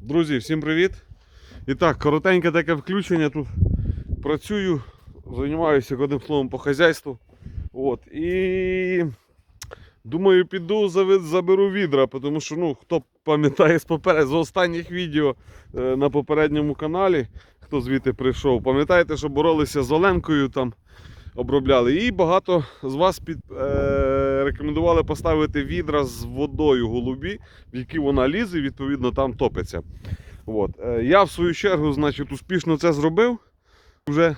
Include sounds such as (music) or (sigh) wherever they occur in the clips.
Друзі, всім привіт! І так, коротеньке таке включення. Тут працюю, займаюся одним словом по хазяйству. От, і думаю, піду заберу відра, тому що ну, хто пам'ятає з, поперед, з останніх відео е, на попередньому каналі, хто звідти прийшов, пам'ятаєте, що боролися з Оленкою там. Обробляли. І багато з вас під, е, рекомендували поставити відра з водою голубі, в які вона лізе, відповідно там топиться. От. Е, я в свою чергу, значить, успішно це зробив. Вже,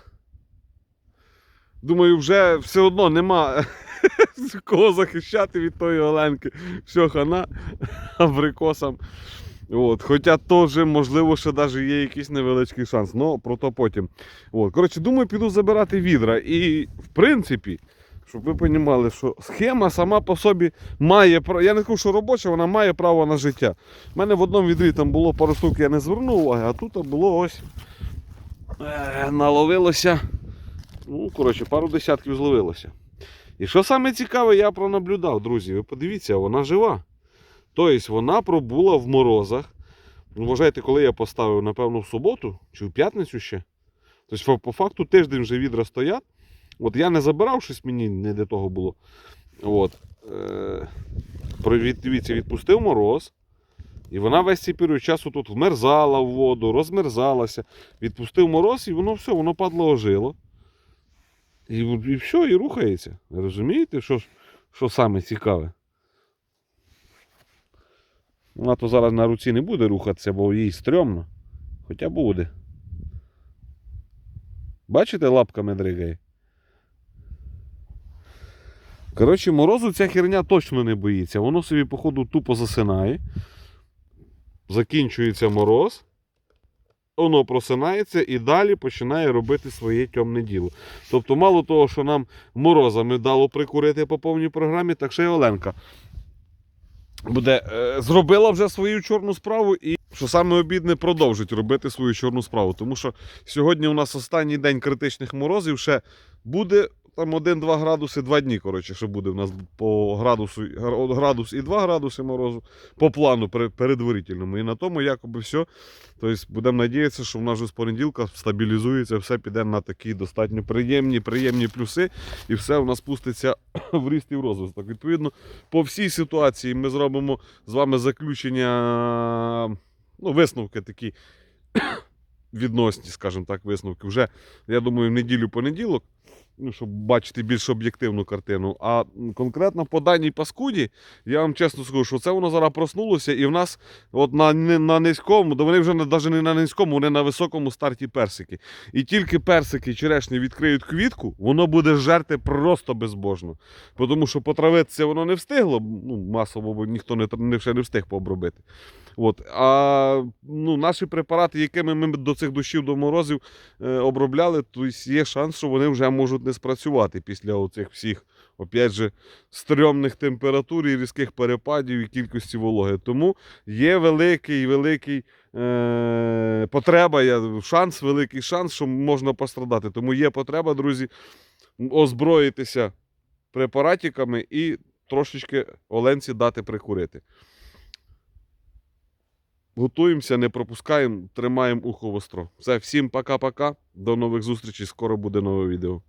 думаю, вже все одно нема (laughs) кого захищати від тої Оленки. Все, хана (laughs) абрикосам. От. Хоча теж, можливо, ще навіть є якийсь невеличкий шанс. Ну, про то потім. От. Коротше, думаю, піду забирати відра. І, в принципі, щоб ви розуміли, що схема сама по собі має право. Я не кажу, що робоча, вона має право на життя. У мене в одному відрі там було пару штук, я не звернув уваги, а тут було ось е, наловилося. Ну, коротше, пару десятків зловилося. І що саме цікаве, я пронаблюдав, друзі. Ви подивіться, вона жива. Тобто вона пробула в морозах. Ну, Вважайте, коли я поставив, напевно, в суботу чи в п'ятницю ще. Тобто, по факту тиждень вже відра стоять. От я не забирав щось мені не для того було. От. Е, дивіться, відпустив мороз. І вона весь цей період часу тут вмерзала в воду, розмерзалася. Відпустив мороз, і воно все, воно падло ожило. І, і все, і рухається. Розумієте, що, що саме цікаве? Вона то зараз на руці не буде рухатися, бо їй стрьомно. Хоча буде. Бачите, лапками дригає? Коротше, морозу ця херня точно не боїться. Воно собі, походу, тупо засинає. Закінчується мороз. Воно просинається і далі починає робити своє темне діло. Тобто, мало того, що нам морозами дало прикурити по повній програмі, так ще й Оленка буде, е, зробила вже свою чорну справу і, що саме обідне, продовжить робити свою чорну справу. Тому що сьогодні у нас останній день критичних морозів ще буде там 1-2 градуси, 2 дні, коротше, що буде у нас по градусу, градус і 2 градуси морозу по плану перед- передварительному. І на тому якоби все. Тобто будемо надіятися, що в нас вже з понеділка стабілізується, все піде на такі достатньо приємні, приємні плюси, і все у нас спуститься (coughs) в ріст і в розвиток. Відповідно, по всій ситуації ми зробимо з вами заключення, ну, висновки такі (coughs) відносні, скажімо так, висновки. Вже, я думаю, в неділю-понеділок, ну, щоб бачити більш об'єктивну картину. А конкретно по даній паскуді, я вам чесно скажу, що це воно зараз проснулося, і в нас от на, на низькому, да вони вже навіть не на низькому, вони на високому старті персики. І тільки персики черешні відкриють квітку, воно буде жерти просто безбожно. Тому що потравитися воно не встигло, ну, масово, бо ніхто не, не, ще не встиг пообробити. От. А ну, наші препарати, якими ми до цих дощів, до морозів е, обробляли, то є шанс, що вони вже можуть не спрацювати після оцих всіх, опять же, стрьомних температур і різких перепадів і кількості вологи. Тому є великий, великий е, потреба, я, шанс, великий шанс, що можна пострадати. Тому є потреба, друзі, озброїтися препаратиками і трошечки Оленці дати прикурити. Готуємося, не пропускаємо, тримаємо ухо востро. Все, всім пока-пока. До нових зустрічей. Скоро буде нове відео.